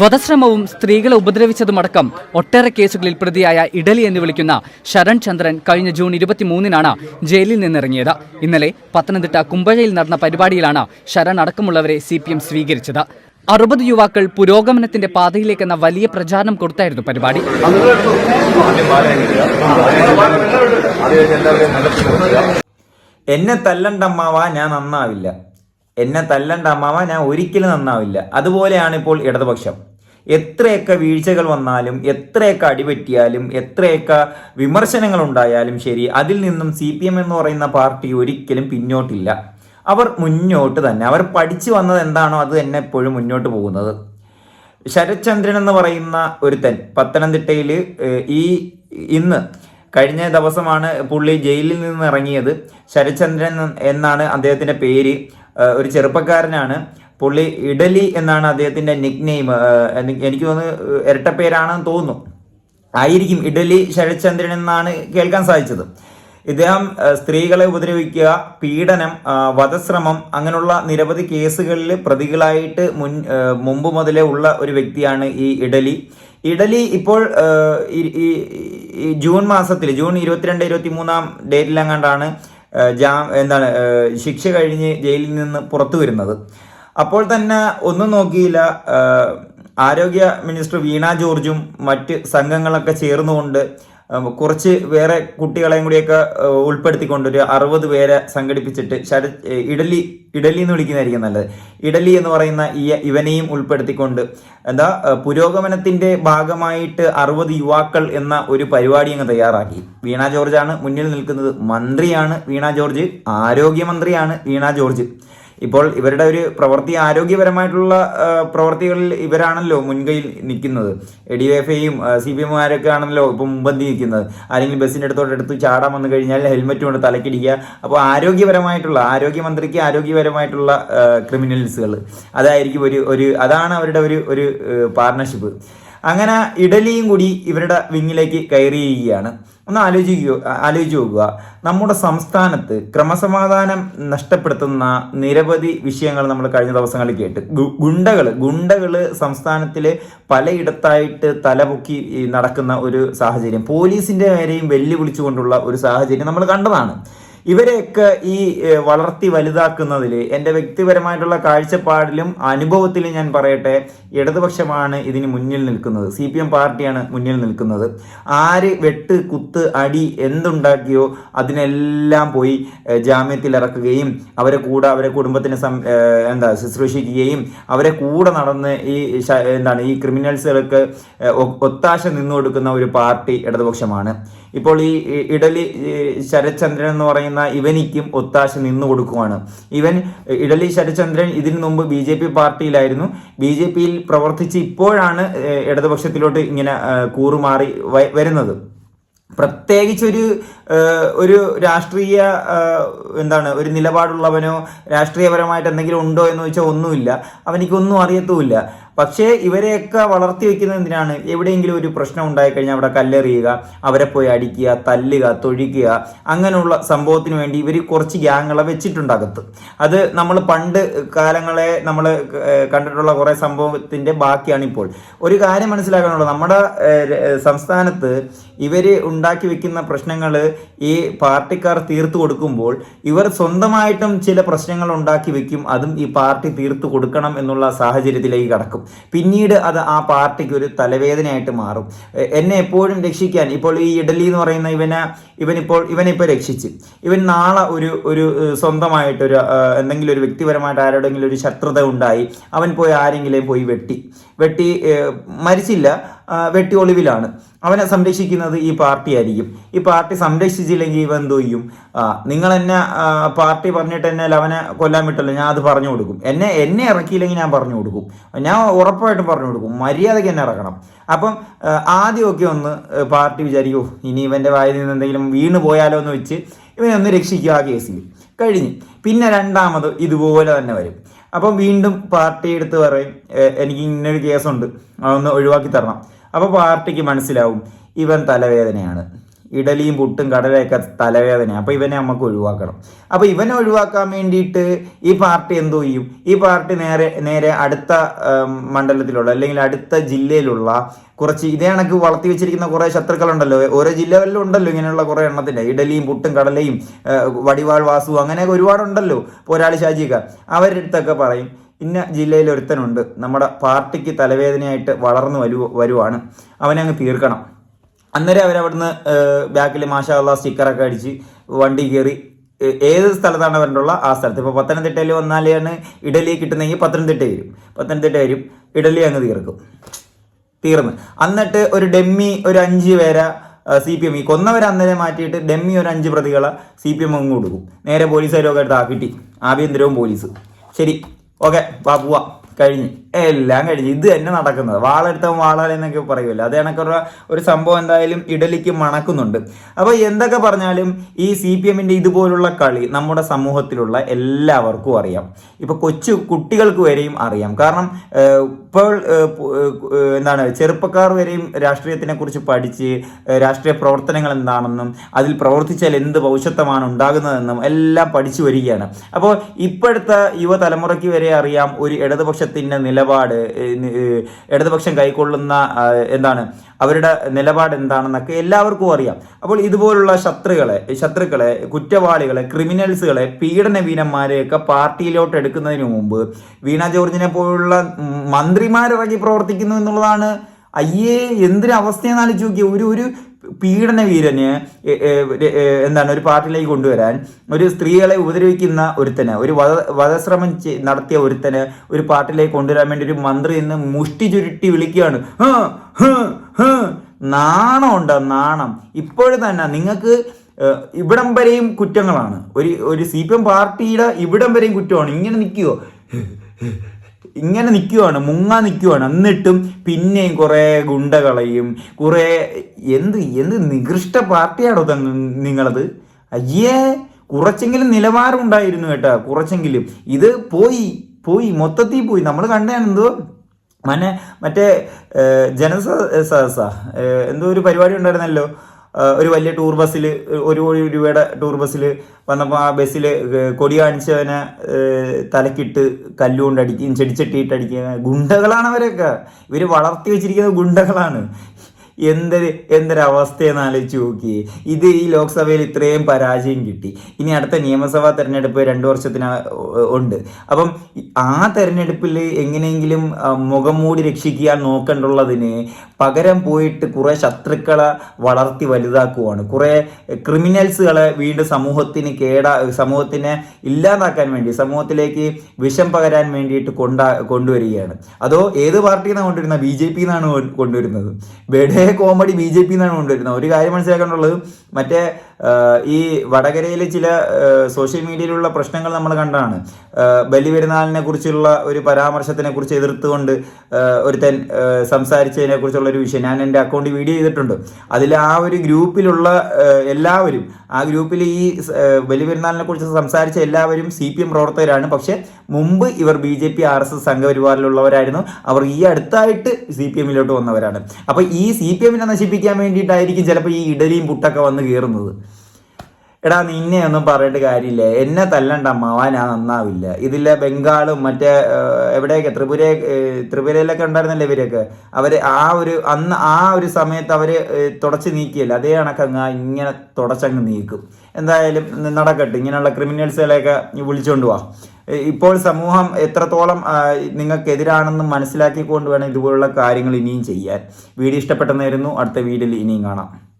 വധശ്രമവും സ്ത്രീകളെ ഉപദ്രവിച്ചതുമടക്കം ഒട്ടേറെ കേസുകളിൽ പ്രതിയായ ഇഡലി എന്ന് വിളിക്കുന്ന ശരൺ ചന്ദ്രൻ കഴിഞ്ഞ ജൂൺ ഇരുപത്തിമൂന്നിനാണ് ജയിലിൽ നിന്നിറങ്ങിയത്. ഇന്നലെ പത്തനംതിട്ട കുമ്പഴയിൽ നടന്ന പരിപാടിയിലാണ് ശരൺ അടക്കമുള്ളവരെ സി സ്വീകരിച്ചത്. അറുപത് യുവാക്കൾ പുരോഗമനത്തിന്റെ പാതയിലേക്ക് എന്ന വലിയ പ്രചാരണം കൊടുത്തായിരുന്നു പരിപാടി. എന്നെ തല്ലണ്ട അമ്മാവ ഞാൻ നന്നാവില്ല. എന്നെ തല്ലണ്ട അമ്മാവ ഞാൻ ഒരിക്കലും നന്നാവില്ല. അതുപോലെയാണ് ഇപ്പോൾ ഇടതുപക്ഷം. എത്രയൊക്കെ വീഴ്ചകൾ വന്നാലും എത്രയൊക്കെ അടിപറ്റിയാലും എത്രയൊക്കെ വിമർശനങ്ങൾ ഉണ്ടായാലും ശരി അതിൽ നിന്നും സി എന്ന് പറയുന്ന പാർട്ടി ഒരിക്കലും പിന്നോട്ടില്ല. അവർ മുന്നോട്ട് തന്നെ അവർ പഠിച്ചു വന്നത് എന്താണോ അത് തന്നെ എപ്പോഴും മുന്നോട്ട് പോകുന്നത്. ശരത്ചന്ദ്രൻ എന്ന് പറയുന്ന ഒരുത്തൻ പത്തനംതിട്ടയിൽ ഈ ഇന്ന് കഴിഞ്ഞ ദിവസമാണ് പുള്ളി ജയിലിൽ നിന്ന് ഇറങ്ങിയത്. ശരത്ചന്ദ്രൻ എന്നാണ് അദ്ദേഹത്തിന്റെ പേര്. ഒരു ചെറുപ്പക്കാരനാണ്. പുള്ളി ഇഡലി എന്നാണ് അദ്ദേഹത്തിന്റെ നിക് നെയിം എനിക്ക് തോന്നുന്നു ഇരട്ടപ്പേരാണെന്ന് തോന്നുന്നു. ആയിരിക്കും ഇഡലി ശരത്ചന്ദ്രൻ എന്നാണ് കേൾക്കാൻ സാധിച്ചത്. ഇദ്ദേഹം സ്ത്രീകളെ ഉപദ്രവിക്കുക പീഡനം വധശ്രമം അങ്ങനെയുള്ള നിരവധി കേസുകളിൽ പ്രതികളായിട്ട് മുൻ മുമ്പ് മുതലേ ഉള്ള ഒരു വ്യക്തിയാണ് ഈ ഇഡലി. ഇഡലി ഇപ്പോൾ ഈ- ജൂൺ മാസത്തിൽ ജൂൺ ഇരുപത്തിരണ്ട് ഇരുപത്തി മൂന്നാം ഡേറ്റിലെങ്ങാണ്ടാണ് ജാ എന്താണ് ശിക്ഷ കഴിഞ്ഞ് ജയിലിൽ നിന്ന് പുറത്തു വരുന്നത്. അപ്പോൾ തന്നെ ഒന്നും നോക്കിയില്ല ആരോഗ്യ മിനിസ്റ്റർ വീണ ജോർജും മറ്റ് സംഘങ്ങളൊക്കെ ചേർന്നുകൊണ്ട് കുറച്ച് വേറെ കുട്ടികളെയും കൂടിയൊക്കെ ഉൾപ്പെടുത്തിക്കൊണ്ടൊരു അറുപത് പേരെ സംഘടിപ്പിച്ചിട്ട് ശര ഇഡലി ഇഡലി എന്ന് വിളിക്കുന്നതായിരിക്കും നല്ലത്. ഇഡലി എന്ന് പറയുന്ന ഈ ഇവനെയും ഉൾപ്പെടുത്തിക്കൊണ്ട് എന്താ പുരോഗമനത്തിന്റെ ഭാഗമായിട്ട് അറുപത് യുവാക്കൾ എന്ന ഒരു പരിപാടി അങ്ങ് തയ്യാറാക്കി. വീണ ജോർജാണ് മുന്നിൽ നിൽക്കുന്നത്. മന്ത്രിയാണ് വീണ ജോർജ്. ആരോഗ്യമന്ത്രിയാണ് വീണ ജോർജ്. ഇപ്പോൾ ഇവരുടെ ഒരു പ്രവൃത്തി ആരോഗ്യപരമായിട്ടുള്ള പ്രവൃത്തികളിൽ ഇവരാണല്ലോ മുൻകൈയിൽ നിൽക്കുന്നത്. ഡി എഫ് ഐയും സി പി എമ്മുകാരൊക്കെ ആണല്ലോ ഇപ്പം മുമ്പന്തി നിൽക്കുന്നത്. ആരെങ്കിലും ബസ്സിന്റെ അടുത്തോട്ട് എടുത്ത് ചാടാൻ വന്നു കഴിഞ്ഞാൽ ഹെൽമെറ്റ് കൊണ്ട് തലക്കിടിക്കുക. അപ്പോൾ ആരോഗ്യപരമായിട്ടുള്ള ആരോഗ്യമന്ത്രിക്ക് ആരോഗ്യപരമായിട്ടുള്ള ക്രിമിനൽസുകൾ. അതായിരിക്കും ഒരു ഒരു അതാണ് അവരുടെ ഒരു ഒരു പാർട്ണർഷിപ്പ് അങ്ങനെ ഇഡലിയും കൂടി ഇവരുടെ വിങ്ങിലേക്ക് കയറിയിരിക്കുകയാണ്. ഒന്ന് ആലോചിക്കുക ആലോചിച്ച് നോക്കുക. നമ്മുടെ സംസ്ഥാനത്ത് ക്രമസമാധാനം നഷ്ടപ്പെടുത്തുന്ന നിരവധി വിഷയങ്ങൾ നമ്മൾ കഴിഞ്ഞ ദിവസങ്ങളിൽ കേട്ട്. ഗുണ്ടകൾ ഗുണ്ടകൾ സംസ്ഥാനത്തിൽ പലയിടത്തായിട്ട് തലപൊക്കി നടക്കുന്ന ഒരു സാഹചര്യം. പോലീസിന്റെ നേരെയും വെല്ലുവിളിച്ചുകൊണ്ടുള്ള ഒരു സാഹചര്യം നമ്മൾ കണ്ടതാണ്. ഇവരെയൊക്കെ ഈ വളർത്തി വലുതാക്കുന്നതിൽ എന്റെ വ്യക്തിപരമായിട്ടുള്ള കാഴ്ചപ്പാടിലും അനുഭവത്തിലും ഞാൻ പറയട്ടെ ഇടതുപക്ഷമാണ് ഇതിന് മുന്നിൽ നിൽക്കുന്നത്. സി പി എം പാർട്ടിയാണ് മുന്നിൽ നിൽക്കുന്നത്. ആര് വെട്ട് കുത്ത് അടി എന്തുണ്ടാക്കിയോ അതിനെല്ലാം പോയി ജാമ്യത്തിൽ ഇറക്കുകയും അവരെ കൂടെ അവരെ കുടുംബത്തിന് സം എന്താ ശുശ്രൂഷിക്കുകയും അവരെ കൂടെ നടന്ന് ഈ എന്താണ് ഈ ക്രിമിനൽസുകൾക്ക് ഒത്താശ നിന്നു കൊടുക്കുന്ന ഒരു പാർട്ടി ഇടതുപക്ഷമാണ്. ഇപ്പോൾ ഈ ഇഡലി ശരചന്ദ്രൻ എന്ന് പറയുന്ന ഇവനിക്കും ഒത്താശ നിന്നു കൊടുക്കുവാണ്. ഇവൻ ഇഡലി ശരത്ചന്ദ്രൻ ഇതിനു മുമ്പ് ബി ജെ പി പാർട്ടിയിലായിരുന്നു. ബി ജെ പിയിൽ പ്രവർത്തിച്ച് ഇപ്പോഴാണ് ഇടതുപക്ഷത്തിലോട്ട് ഇങ്ങനെ കൂറുമാറി വരുന്നത്. പ്രത്യേകിച്ചൊരു ഒരു ഒരു രാഷ്ട്രീയ എന്താണ് ഒരു നിലപാടുള്ളവനോ രാഷ്ട്രീയപരമായിട്ട് എന്തെങ്കിലും ഉണ്ടോ എന്ന് ചോദിച്ചാൽ ഒന്നുമില്ല. അവനിക്കൊന്നും അറിയത്തുമില്ല. പക്ഷേ ഇവരെയൊക്കെ വളർത്തി വെക്കുന്നത് എന്തിനാണ്? എവിടെയെങ്കിലും ഒരു പ്രശ്നം ഉണ്ടായിക്കഴിഞ്ഞാൽ അവിടെ കല്ലെറിയുക അവരെ പോയി അടിക്കുക തല്ലുക തൊഴിക്കുക അങ്ങനെയുള്ള സംഭവത്തിന് വേണ്ടി ഇവർ കുറച്ച് ഗ്യാങ്ങളെ വെച്ചിട്ടുണ്ട് അകത്ത്. അത് നമ്മൾ പണ്ട് കാലങ്ങളെ നമ്മൾ കണ്ടിട്ടുള്ള കുറേ സംഭവത്തിന്റെ ബാക്കിയാണ് ഇപ്പോൾ ഒരു കാര്യം മനസ്സിലാക്കാനുള്ളത് നമ്മുടെ സംസ്ഥാനത്ത് ഇവർ ഉണ്ടാക്കി വെക്കുന്ന പ്രശ്നങ്ങൾ ഈ പാർട്ടിക്കാർ തീർത്തു കൊടുക്കുമ്പോൾ ഇവർ സ്വന്തമായിട്ടും ചില പ്രശ്നങ്ങൾ ഉണ്ടാക്കി വെക്കും അതും ഈ പാർട്ടി തീർത്തു കൊടുക്കണം എന്നുള്ള സാഹചര്യത്തിലേക്ക് കടക്കും. പിന്നീട് അത് ആ പാർട്ടിക്ക് ഒരു തലവേദനയായിട്ട് മാറും. എന്നെ എപ്പോഴും രക്ഷിക്കാൻ ഇപ്പോൾ ഈ ഇഡലി എന്ന് പറയുന്ന ഇവനെ ഇവനിപ്പോൾ ഇവനിപ്പോൾ രക്ഷിച്ച്. ഇവൻ നാളെ ഒരു ഒരു സ്വന്തമായിട്ട് സ്വന്തമായിട്ടൊരു എന്തെങ്കിലും ഒരു വ്യക്തിപരമായിട്ട് ആരോടെങ്കിലും ഒരു ശത്രുത ഉണ്ടായി അവൻ പോയി ആരെങ്കിലും പോയി വെട്ടി. വെട്ടി മരിച്ചില്ല. വെട്ടി ഒളിവിലാണ്. അവനെ സംരക്ഷിക്കുന്നത് ഈ പാർട്ടി ആയിരിക്കും. ഈ പാർട്ടി സംരക്ഷിച്ചില്ലെങ്കിൽ ഇവൻ എന്തോ ചെയ്യും? നിങ്ങൾ എന്നെ പാർട്ടി പറഞ്ഞിട്ട് എന്നെ അവനെ കൊല്ലാൻ വിട്ടല്ലോ ഞാൻ അത് പറഞ്ഞു കൊടുക്കും. എന്നെ എന്നെ ഇറക്കിയില്ലെങ്കിൽ ഞാൻ പറഞ്ഞു കൊടുക്കും. ഞാൻ ഉറപ്പായിട്ടും പറഞ്ഞു കൊടുക്കും. മര്യാദയ്ക്ക് എന്നെ ഇറക്കണം. അപ്പം ആദ്യമൊക്കെ ഒന്ന് പാർട്ടി വിചാരിക്കൂ ഇനി ഇവന്റെ വായിൽ നിന്ന് എന്തെങ്കിലും വീണ് പോയാലോ എന്ന് വെച്ച് ഇവനെ ഒന്ന് രക്ഷിക്കുക ആ കേസിൽ. കഴിഞ്ഞ്. പിന്നെ രണ്ടാമത് ഇതുപോലെ തന്നെ വരും. അപ്പം വീണ്ടും പാർട്ടി എടുത്ത് പറയും "ഏ, എനിക്ക് ഇങ്ങനൊരു കേസുണ്ട്. അതൊന്ന് ഒഴിവാക്കി തരണം. അപ്പോൾ പാർട്ടിക്ക് മനസ്സിലാവും ഇവൻ തലവേദനയാണ്. ഇഡലിയും പുട്ടും കടലയൊക്കെ തലവേദന അപ്പോൾ ഇവനെ നമുക്ക് ഒഴിവാക്കണം. അപ്പോൾ ഇവനെ ഒഴിവാക്കാൻ വേണ്ടിയിട്ട് ഈ പാർട്ടി എന്തോ ചെയ്യും? ഈ പാർട്ടി നേരെ നേരെ അടുത്ത മണ്ഡലത്തിലുള്ള അല്ലെങ്കിൽ അടുത്ത ജില്ലയിലുള്ള കുറച്ച് ഇതേ കണക്ക് വളർത്തി വെച്ചിരിക്കുന്ന കുറേ ശത്രുക്കളുണ്ടല്ലോ. ഓരോ ജില്ലകളിലും ഉണ്ടല്ലോ ഇങ്ങനെയുള്ള കുറേ എണ്ണത്തിന്റെ. ഇഡലിയും പുട്ടും കടലയും വടിവാൾ വാസു അങ്ങനെയൊക്കെ ഒരുപാടുണ്ടല്ലോ പോരാളി ഷാജിയൊക്കെ അവരുടെ അടുത്തൊക്കെ പറയും ഇന്ന ജില്ലയിൽ ഒരുത്തനുണ്ട്. നമ്മുടെ പാർട്ടിക്ക് തലവേദനയായിട്ട് വളർന്നു വരു വരുവാണ്. അവനെ അങ്ങ് തീർക്കണം. അന്നേരം അവരവിടുന്ന് ബാക്കിൽ മാഷാള്ള സ്റ്റിക്കറൊക്കെ അടിച്ച് വണ്ടി കയറി ഏത് സ്ഥലത്താണ് അവരുള്ള ആ സ്ഥലത്ത്. ഇപ്പോൾ പത്തനംതിട്ടയിൽ വന്നാലാണ് ഇഡലി കിട്ടുന്നെങ്കിൽ പത്തനംതിട്ട വരും. പത്തനംതിട്ട വരും ഇഡലി അങ്ങ് തീർക്കും. തീർന്ന്. എന്നിട്ട് ഒരു ഡെമ്മി ഒരു അഞ്ച് പേരെ സി പി എം ഈ കൊന്നവരെ അന്നേരം മാറ്റിയിട്ട് ഡെമ്മി ഒരു അഞ്ച് പ്രതികളെ സി പി എം അങ്ങ് കൊടുക്കും. നേരെ പോലീസുകാരൊക്കെ എടുത്ത് ആക്കിട്ടി ആഭ്യന്തരവും പോലീസ്. ശരി. ഓക്കെ വാ പോവാ. കഴിഞ്ഞ്. എല്ലാം കഴിഞ്ഞ് ഇത് തന്നെ നടക്കുന്നത്. വാളെടുത്തവൻ വാളാലെന്നൊക്കെ പറയുമല്ലോ. അത് കണക്കുള്ള ഒരു സംഭവം എന്തായാലും ഇഡലിക്ക് മണക്കുന്നുണ്ട്. അപ്പോൾ എന്തൊക്കെ പറഞ്ഞാലും ഈ സി പി എമ്മിന്റെ ഇതുപോലുള്ള കളി നമ്മുടെ സമൂഹത്തിലുള്ള എല്ലാവർക്കും അറിയാം. ഇപ്പോൾ കൊച്ചു കുട്ടികൾക്ക് വരെയും അറിയാം. കാരണം ഇപ്പോൾ എന്താണ് ചെറുപ്പക്കാർ വരെയും രാഷ്ട്രീയത്തിനെ കുറിച്ച് പഠിച്ച് രാഷ്ട്രീയ പ്രവർത്തനങ്ങൾ എന്താണെന്നും അതിൽ പ്രവർത്തിച്ചാൽ എന്ത് ഭവിഷ്യത്വമാണ് ഉണ്ടാകുന്നതെന്നും എല്ലാം പഠിച്ചു വരികയാണ്. അപ്പോൾ ഇപ്പോഴത്തെ യുവതലമുറയ്ക്ക് വരെ അറിയാം ഒരു ഇടതുപക്ഷത്തിന്റെ നിലപാട് ഇടതുപക്ഷം കൈക്കൊള്ളുന്ന എന്താണ് അവരുടെ നിലപാട് എന്താണെന്നൊക്കെ എല്ലാവർക്കും അറിയാം. അപ്പോൾ ഇതുപോലുള്ള ശത്രുക്കളെ ശത്രുക്കളെ കുറ്റവാളികളെ ക്രിമിനൽസുകളെ പീഡന വീരന്മാരെയൊക്കെ പാർട്ടിയിലോട്ട് എടുക്കുന്നതിന് മുമ്പ് വീണ ജോർജിനെ പോലുള്ള മന്ത്രിമാരിറങ്ങി പ്രവർത്തിക്കുന്നു എന്നുള്ളതാണ്. അയ്യേ എന്തൊരു അവസ്ഥയെന്ന് ആലോചിച്ച് നോക്കിയ. ഒരു ഒരു പീഡന വീരന് എന്താണ് ഒരു പാർട്ടിയിലേക്ക് കൊണ്ടുവരാൻ ഒരു സ്ത്രീകളെ ഉപദ്രവിക്കുന്ന ഒരുത്തന് ഒരു വധ വധശ്രമം നടത്തിയ ഒരുത്തന് ഒരു പാർട്ടിയിലേക്ക് കൊണ്ടുവരാൻ വേണ്ടി ഒരു മന്ത്രി ഇന്ന് മുഷ്ടി ചുരുട്ടി വിളിക്കുകയാണ്. നാണം ഉണ്ടോ നാണം. ഇപ്പോഴും തന്നെ നിങ്ങൾക്ക് ഇവിടം വരെയും കുറ്റങ്ങളാണ്. ഒരു ഒരു സി പി എം പാർട്ടിയുടെ ഇവിടം വരെയും കുറ്റമാണ്. ഇങ്ങനെ നിൽക്കുവോ? ഇങ്ങനെ നിൽക്കുവാണ് മുങ്ങാൻ നിൽക്കുവാണ് എന്നിട്ടും പിന്നെയും കുറേ ഗുണ്ടകളെയും കുറേ എന്ത് എന്ത് നികൃഷ്ട പാർട്ടിയാണോ തങ്ങ നിങ്ങളത്? അയ്യേ കുറച്ചെങ്കിലും നിലവാരം ഉണ്ടായിരുന്നു കേട്ടോ കുറച്ചെങ്കിലും. ഇത് പോയി പോയി മൊത്തത്തിൽ പോയി. നമ്മൾ കണ്ടതാണ് എന്തോ മനെ മറ്റേ ജനസ എന്തോ ഒരു പരിപാടി ഉണ്ടായിരുന്നല്ലോ. ഒരു വലിയ ടൂർ ബസ്സിൽ ഒരു കോടി രൂപയുടെ ടൂർ ബസ്സിൽ വന്നപ്പോൾ ആ ബസ്സിൽ കൊടി കാണിച്ചവനെ തലക്കിട്ട് കല്ലുകൊണ്ട് അടിക്കുകയും ചെടിച്ചട്ടിയിട്ട് അടിക്കുക ഗുണ്ടകളാണ് അവരൊക്കെ. ഇവർ വളർത്തി വെച്ചിരിക്കുന്നത് ഗുണ്ടകളാണ്. എന്തൊരു എന്തൊരവസ്ഥയെന്ന് ആലോചിച്ച് നോക്കിയേ. ഇത് ഈ ലോക്സഭയിൽ ഇത്രയും പരാജയം കിട്ടി. ഇനി അടുത്ത നിയമസഭാ തെരഞ്ഞെടുപ്പ് രണ്ടു വർഷത്തിന് ഉണ്ട്. അപ്പം ആ തെരഞ്ഞെടുപ്പിൽ എങ്ങനെയെങ്കിലും മുഖം മൂടി രക്ഷിക്കാൻ നോക്കണ്ടുള്ളതിന് പകരം പോയിട്ട് കുറേ ശത്രുക്കളെ വളർത്തി വലുതാക്കുവാണ്. കുറേ ക്രിമിനൽസുകളെ വീണ്ടും സമൂഹത്തിന് കേടാ സമൂഹത്തിനെ ഇല്ലാതാക്കാൻ വേണ്ടി സമൂഹത്തിലേക്ക് വിഷം പകരാൻ വേണ്ടിയിട്ട് കൊണ്ടാ കൊണ്ടുവരികയാണ്. അതോ ഏത് പാർട്ടിയിൽ നിന്നാണ് കൊണ്ടുവരുന്നത്? ബി ജെ പി എന്നാണ് കൊണ്ടുവരുന്നത്. ബെഡേ കോമഡി ബി ജെ പി എന്നാണ് കൊണ്ടുവരുന്നത്. ഒരു കാര്യം മനസ്സിലാക്കാനുള്ളത് മറ്റേ ഈ വടകരയിലെ ചില സോഷ്യൽ മീഡിയയിലുള്ള പ്രശ്നങ്ങൾ നമ്മൾ കണ്ടാണ് ബലി ബലിപെരുന്നാളിനെ കുറിച്ചുള്ള ഒരു പരാമർശത്തിനെ കുറിച്ച് എതിർത്തുകൊണ്ട് ഒരു ഒരുത്തൻ സംസാരിച്ചതിനെ കുറിച്ചുള്ള ഒരു വിഷയം ഞാൻ എന്റെ അക്കൗണ്ട് വീഡിയോ ചെയ്തിട്ടുണ്ട്. അതിൽ ആ ഒരു ഗ്രൂപ്പിലുള്ള എല്ലാവരും ആ ഗ്രൂപ്പിൽ ഈ ബലി പെരുന്നാളിനെ ബലിപെരുന്നാളിനെ കുറിച്ച് സംസാരിച്ച എല്ലാവരും സി പി എം പ്രവർത്തകരാണ്. പക്ഷേ മുമ്പ് ഇവർ B J P R S S സംഘപരിവാറിലുള്ളവരായിരുന്നു. അവർ ഈ അടുത്തായിട്ട് സി പി എമ്മിലോട്ട് വന്നവരാണ്. അപ്പോൾ ഈ സി പി എമ്മിനെ നശിപ്പിക്കാൻ വേണ്ടിയിട്ടായിരിക്കും ചിലപ്പോൾ ഈ ഇഡലിയും പുട്ടൊക്കെ വന്ന് കയറുന്നത്. എടാ നിന്നെ ഒന്നും പറയേണ്ട കാര്യമില്ല. എന്നെ തല്ലണ്ട മാവാൻ ആ നന്നാവില്ല. ഇതിലെ ബംഗാളും മറ്റേ എവിടെയൊക്കെ ത്രിപുര ത്രിപുരയിലൊക്കെ ഉണ്ടായിരുന്നല്ലേ ഇവരൊക്കെ? അവർ ആ ഒരു അന്ന് ആ ഒരു സമയത്ത് അവർ തുടച്ച് നീക്കിയല്ല? അതേ കണക്കങ്ങ് ഇങ്ങനെ തുടച്ചങ്ങ് നീക്കും. എന്തായാലും നടക്കട്ടെ. ഇങ്ങനെയുള്ള ക്രിമിനൽസുകളെയൊക്കെ വിളിച്ചുകൊണ്ട് പോവാം ഇപ്പോൾ സമൂഹം എത്രത്തോളം നിങ്ങൾക്കെതിരാണെന്ന് മനസ്സിലാക്കിക്കൊണ്ട് വേണം ഇതുപോലുള്ള കാര്യങ്ങൾ ഇനിയും ചെയ്യാൻ. വീഡിയോ ഇഷ്ടപ്പെട്ടെന്നായിരുന്നു. അടുത്ത വീഡിയോയിൽ ഇനിയും കാണാം.